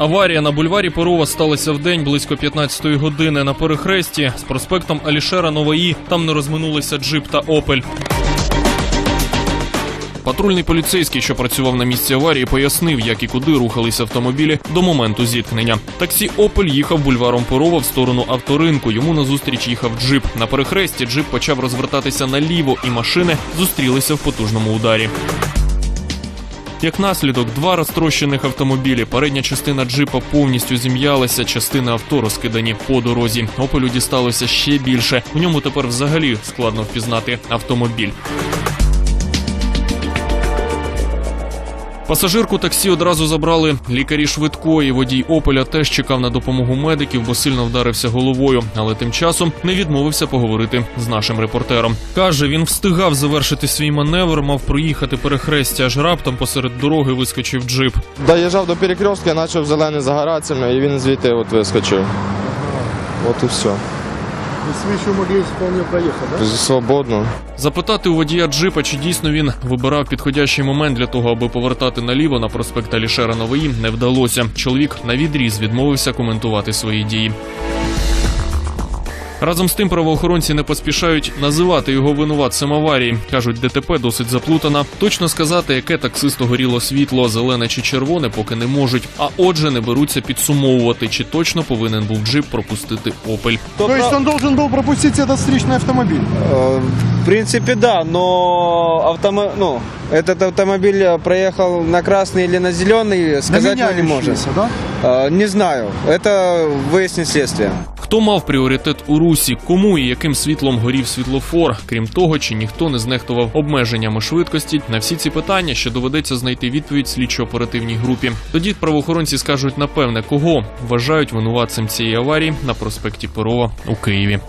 Аварія на бульварі Перова сталася в день близько 15-ї години на перехресті з проспектом Алішера Новаї. Там не розминулися джип та Опель. Патрульний поліцейський, що працював на місці аварії, пояснив, як і куди рухалися автомобілі до моменту зіткнення. Таксі Опель їхав бульваром Перова в сторону авторинку. Йому назустріч їхав джип. На перехресті джип почав розвертатися наліво, і машини зустрілися в потужному ударі. Як наслідок, два розтрощених автомобілі. Передня частина джипа повністю зім'ялася, частини авто розкидані по дорозі. Опелю дісталося ще більше. В ньому тепер взагалі складно впізнати автомобіль. Пасажирку таксі одразу забрали лікарі швидкої. Водій Опеля теж чекав на допомогу медиків, бо сильно вдарився головою. Але тим часом не відмовився поговорити з нашим репортером. Каже, він встигав завершити свій маневр, мав проїхати перехрестя, аж раптом посеред дороги вискочив джип. Доїжджав до перекрестка, почав зелений загоратися, і він звідти от вискочив. От і все. Вы еще могли вполне проехать, да? Свободно. Запитати у водія джипа, чи дійсно він вибирав підходящий момент для того, аби повертати наліво на проспект Алішера Нової, не вдалося. Чоловік на відріз відмовився коментувати свої дії. Разом з тим правоохоронці не поспішають називати його винуватцем аварії. кажуть, ДТП досить заплутана. Точно сказати, яке таксисту горіло світло, зелене чи червоне, поки не можуть. А отже, не беруться підсумовувати, чи точно повинен був джип пропустити Опель. То есть он должен был пропустить этот встречный автомобиль? Э, В принципе, да, но автомо... ну, этот автомобиль э, проехал на красный или на зеленый, сказать мы не можем. меняющийся, да? Э, Не знаю, это выяснит следствие. Хто мав пріоритет у русі, кому і яким світлом горів світлофор? Крім того, чи ніхто не знехтував обмеженнями швидкості? На всі ці питання ще доведеться знайти відповідь слідчо-оперативній групі. Тоді правоохоронці скажуть напевне, кого вважають винуватцем цієї аварії на проспекті Перова у Києві.